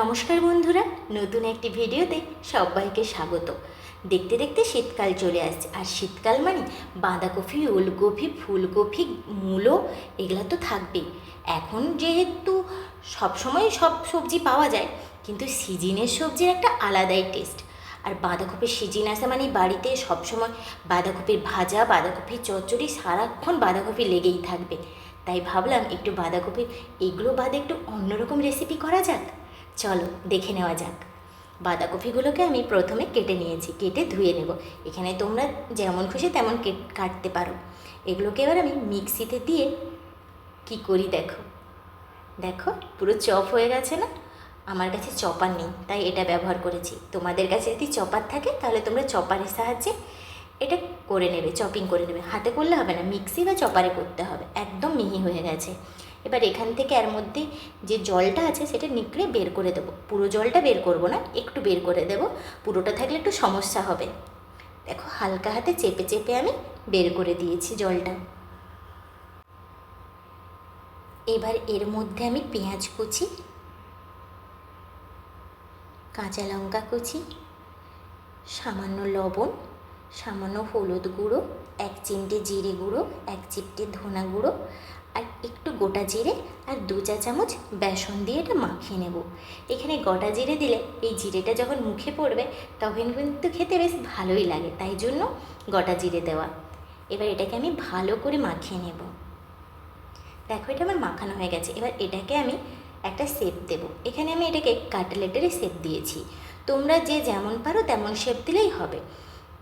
নমস্কার বন্ধুরা, নতুন একটি ভিডিওতে সবাইকে স্বাগত। দেখতে দেখতে শীতকাল চলে আসছে। আর শীতকাল মানে বাঁধাকপি, ওলকপি, ফুলকপি, মূলো, এগুলো তো থাকবেই। এখন যেহেতু সবসময় সব সবজি পাওয়া যায়, কিন্তু সিজনের সবজির একটা আলাদাই টেস্ট আর বাঁধাকপির সিজন আসে মানে বাড়িতে সবসময় বাঁধাকপির ভাজা, বাঁধাকপির চচ্চড়ি সারাক্ষণ বাঁধাকপি লেগেই থাকবে। তাই ভাবলাম একটু বাঁধাকপির এগুলো বাদে একটু অন্যরকম রেসিপি করা যাক। চলো, দেখে নেওয়া যাক। বাঁধাকপিগুলোকে আমি প্রথমে কেটে নিয়েছি, কেটে ধুয়ে নেব। এখানে তোমরা যেমন খুশি তেমন কেট- কাটতে পারো। এগুলোকে এবার আমি মিক্সিতে দিয়ে কি করি দেখো। দেখো, পুরো চপ হয়ে গেছে না? আমার কাছে চপার নেই, তাই এটা ব্যবহার করেছি। তোমাদের কাছে যদি চপার থাকে, তাহলে তোমরা চপারের সাহায্যে এটা করে নেবে, চপিং করে নেবে। হাতে করলে হবে না, মিক্সি বা চপারে করতে হবে। একদম মিহি হয়ে গেছে। এবার এখান থেকে এর মধ্যে যে জলটা আছে সেটা নিকড়ে বের করে দেবো। পুরো জলটা বের করব না, একটু বের করে দেব। পুরোটা থাকলে একটু সমস্যা হবে। দেখো, হালকা হাতে চেপে চেপে আমি বের করে দিয়েছি জলটা। এবার এর মধ্যে আমি পেঁয়াজ কুচি, কাঁচা লঙ্কা কুচি, সামান্য লবণ সামান্য হলুদ গুঁড়ো, এক চিমটে জিরে গুঁড়ো, এক চিমটে ধনা গুঁড়ো আর একটু গোটা জিরে আর দু চা চামচ বেসন দিয়ে এটা মাখিয়ে নেব। এখানে গোটা জিরে দিলে এই জিরেটা যখন মুখে পড়বে তখন কিন্তু খেতে বেশ ভালোই লাগে, তাই জন্য গোটা জিরে দেওয়া। এবার এটাকে আমি ভালো করে মাখিয়ে নেব। দেখো এটা আমার মাখানো হয়ে গেছে, এবার এটাকে আমি একটা শেপ দেব। এখানে আমি এটাকে কাটলেটের শেপ দিয়েছি। তোমরা যে যেমন পারো তেমন শেপ দিলেই হবে।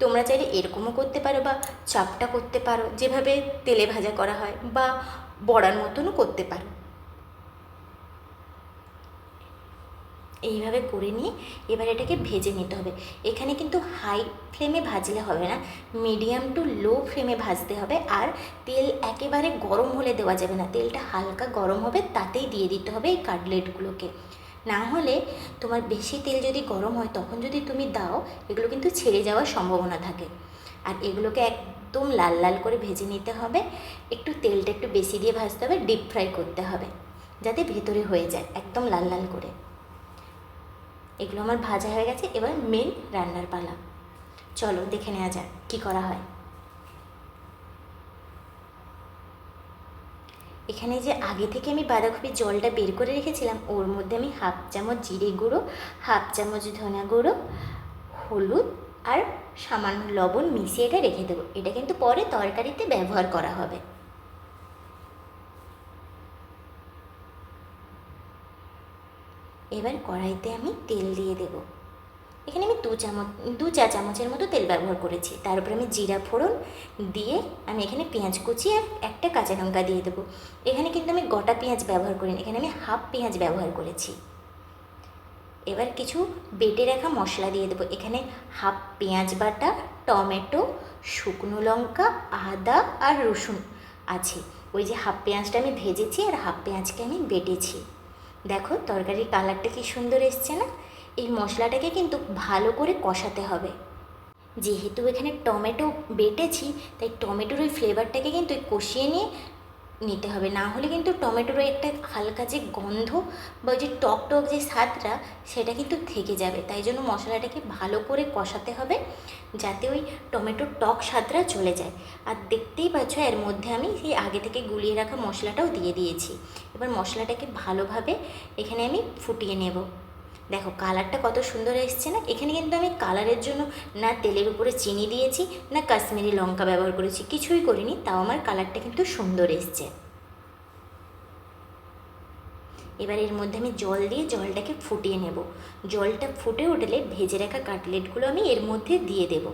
তোমরা চাইলে এরকমও করতে পারো বা চাপটা করতে পারো, যেভাবে তেলে ভাজা করা হয় বা বড়ার মতনও করতে পারো। এইভাবে করে নিয়ে এবার এটাকে ভেজে নিতে হবে। এখানে কিন্তু হাই ফ্লেমে ভাজলে হবে না মিডিয়াম টু লো ফ্লেমে ভাজতে হবে আর তেল একেবারে গরম হলে দেওয়া যাবে না। তেলটা হালকা গরম হবে, তাতেই দিয়ে দিতে হবে এই কাটলেটগুলোকে না হলে তোমার বেশি তেল যদি গরম হয়, তখন যদি তুমি দাও, এগুলো কিন্তু ছেড়ে যাওয়ার সম্ভাবনা থাকে। আর এগুলোকে একদম লাল লাল করে ভেজে নিতে হবে। একটু তেলটা একটু বেশি দিয়ে ভাজতে হবে ডিপ ফ্রাই করতে হবে, যাতে ভেতরে হয়ে যায়, একদম লাল লাল করে। এগুলো আমার ভাজা হয়ে গেছে, এবার মেন রান্নার পালা। চলো দেখে নেওয়া যাক, কী করা হয়। এখানে যে আগে থেকে আমি বাঁধাকপির জলটা বের করে রেখেছিলাম, ওর মধ্যে আমি হাফ চামচ জিরে গুঁড়ো, হাফ চামচ ধনা গুঁড়ো, হলুদ আর সামান্য লবণ মিশিয়ে এটা রেখে দেবো। এটা কিন্তু পরে তরকারিতে ব্যবহার করা হবে। এবার কড়াইতে আমি তেল দিয়ে দেব। এখানে আমি দু চামচ, দু চা চামচের মতো তেল ব্যবহার করেছি। তার উপরে আমি জিরা ফোড়ন দিয়ে আমি এখানে পেঁয়াজ কুচি আর একটা কাঁচা লঙ্কা দিয়ে দেবো। এখানে কিন্তু আমি গোটা পেঁয়াজ ব্যবহার করিনি, এখানে আমি হাফ পেঁয়াজ ব্যবহার করেছি। এবার কিছু বেটে রাখা মশলা দিয়ে দেবো। এখানে হাফ পেঁয়াজ বাটা, টমেটো, শুকনো লঙ্কা, আদা আর রসুন আছে। ওই যে হাফ পেঁয়াজটা আমি ভেজেছি আর হাফ পেঁয়াজকে আমি বেটেছি। দেখো, তরকারির কালারটা কি সুন্দর এসছে না? এই মশলাটাকে কিন্তু ভালো করে কষাতে হবে। যেহেতু এখানে টমেটো বেটেছি, তাই টমেটোর ওই ফ্লেভারটাকে কিন্তু কষিয়ে নিয়ে নিতে হবে। না হলে কিন্তু টমেটোর একটা হালকা যে গন্ধ বা যে টক টক যে স্বাদটা, সেটা কিন্তু থেকে যাবে। তাই জন্য মশলাটাকে ভালো করে কষাতে হবে, যাতে ওই টমেটোর টক স্বাদটা চলে যায়। আর দেখতেই পাচ্ছ, এর মধ্যে আমি সেই আগে থেকে গুলিয়ে রাখা মশলাটাও দিয়ে দিয়েছি। এবার মশলাটাকে ভালোভাবে এখানে আমি ফুটিয়ে নেব। দেখো কালারটা কত সুন্দর এসছে না? এখানে কিন্তু আমি কালারের জন্য না তেলের উপরে চিনি দিয়েছি, না কাশ্মীরি লঙ্কা ব্যবহার করেছি, কিছুই করিনি, তাও আমার কালারটা কিন্তু সুন্দর এসছে। এবার এর মধ্যে আমি জল দিয়ে জলটাকে ফুটিয়ে নেব। জলটা ফুটে উঠলে ভেজে রাখা কাটলেটগুলো আমি এর মধ্যে দিয়ে দেবো।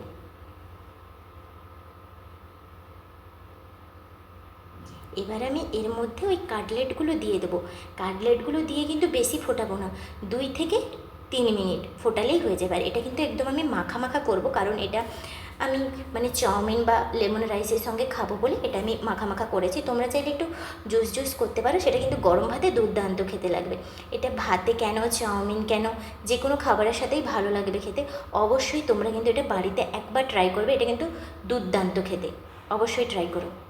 এবার আমি এর মধ্যে ওই কাটলেটগুলো দিয়ে দেবো। কাটলেটগুলো দিয়ে কিন্তু বেশি ফোটাবো না। দুই থেকে তিন মিনিট ফোটালেই হয়ে যাবে। আর এটা কিন্তু একদম আমি মাখা মাখা করব, কারণ এটা আমি মানে চাউমিন বা লেমন রাইসের সঙ্গে খাব বলে এটা আমি মাখা মাখা করেছি। তোমরা চাইলে একটু জুস জুস করতে পারো, সেটা কিন্তু গরম ভাতে দুর্দান্ত খেতে লাগবে। এটা ভাতে কেন, চাউমিন কেন, যে কোনো খাবারের সাথেই ভালো লাগবে খেতে। অবশ্যই তোমরা কিন্তু এটা বাড়িতে একবার ট্রাই করবে, এটা কিন্তু দুর্দান্ত খেতে। অবশ্যই ট্রাই করো।